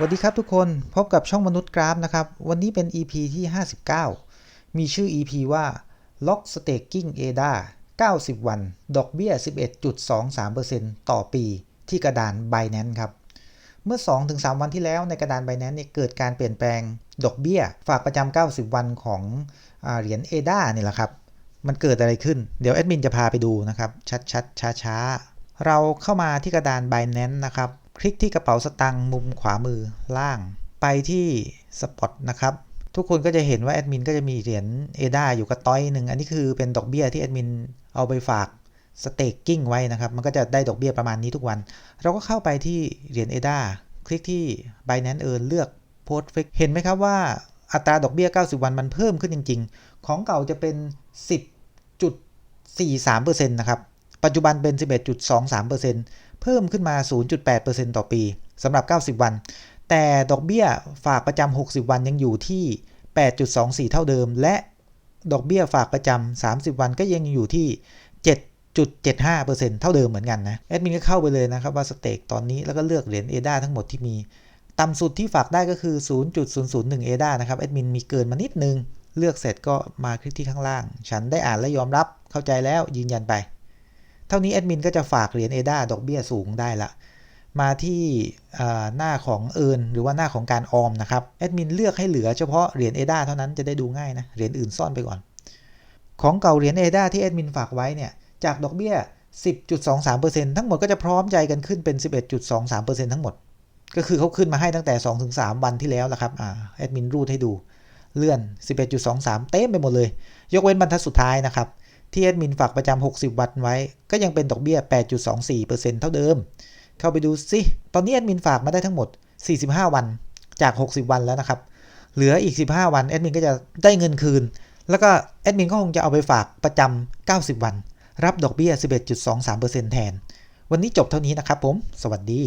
สวัสดีครับทุกคนพบกับช่องมนุษย์กราฟนะครับ วันนี้เป็น EP ที่ 59 มีชื่อ EP ว่า Lock Staking ADA 90 วัน ดอกเบี้ย 11.23%ต่อปีที่กระดาน Binance ครับ เมื่อ 2-3 วันที่แล้วในกระดาน Binance เนี่ยเกิดการเปลี่ยนแปลงดอกเบี้ย ฝากประจำ 90 วันของอเหรียญ ADA นี่แหละครับ มันเกิดอะไรขึ้น เดี๋ยวแอดมินจะพาไปดูนะครับ ชัดๆช้าๆเราเข้ามาที่กระดาน Binance นะครับ คลิกที่กระเป๋าสตางค์มุมขวามือล่าง ไปที่ Spot นะครับ ทุกคนก็จะเห็นว่าแอดมินก็จะมีเหรียญ ADA อยู่กับต้อยหนึ่งอันนี้คือเป็นดอกเบี้ยที่แอดมินเอาไปฝาก staking ไว้นะครับ มันก็จะได้ดอกเบี้ยประมาณนี้ทุกวัน เราก็เข้าไปที่เหรียญ ADA คลิกที่ Binance Earn เลือก Post Fix เห็นไหมครับว่าอัตราดอกเบี้ย 90 วันมันเพิ่มขึ้นจริง ๆ ของเก่าจะเป็น 10.43%นะครับ ปัจจุบันเป็น 11.23% เพิ่มขึ้นมา 0.8%ต่อปีสำหรับ 90 วัน แต่ดอกเบี้ยฝากประจำ 60 วันยังอยู่ที่ 8.24 เท่าเดิม และดอกเบี้ยฝากประจำ 30 วันก็ยังอยู่ที่ 7.75%เท่าเดิมเหมือนกันนะ แอดมินก็เข้าไปเลยนะครับว่าสเต็กตอนนี้แล้วก็เลือกเหรียญ ADA ทั้งหมดที่มี ต่ำสุดที่ฝากได้ก็คือ 0.001 ADA นะครับ แอดมินมีเกินมานิดนึง เลือกเสร็จก็มาคลิกที่ข้างล่าง ฉันได้อ่านและยอมรับเข้าใจแล้วยืนยันไป เท่านี้แอดมินก็จะฝากเหรียญ ADA ดอกเบี้ยสูงได้ละ มาที่หน้าของเอินหรือว่าหน้าของการออมนะครับแอดมินเลือกให้เหลือเฉพาะเหรียญ ADA เท่านั้นจะได้ดูง่ายนะเหรียญอื่นซ่อนไปก่อน ของเก่าเหรียญ ADA ที่แอดมินฝากไว้เนี่ยจากดอกเบี้ย 10.23%ทั้งหมดก็จะพร้อมใจกันขึ้นเป็น 11.23%ทั้งหมด ก็คือเขาขึ้นมาให้ตั้งแต่ 2-3 วันที่แล้วละครับอ่าแอดมินรูดให้ดูเลื่อน 11.23 เต็มไปหมดเลย ยกเว้นบรรทัดสุดท้ายนะครับ ที่แอดมินฝากประจำ 60 วันไว้ ก็ยังเป็นดอกเบี้ย 8.24%เท่าเดิม เข้าไปดูสิ ตอนนี้แอดมินฝากมาได้ทั้งหมด 45 วันจาก 60 วันแล้วนะครับ เหลืออีก 15 วันแอดมินก็จะได้เงินคืน แล้วก็แอดมินก็คงจะเอาไปฝากประจำ 90 วัน รับดอกเบี้ย 11.23%แทน วันนี้จบเท่านี้นะครับผม สวัสดี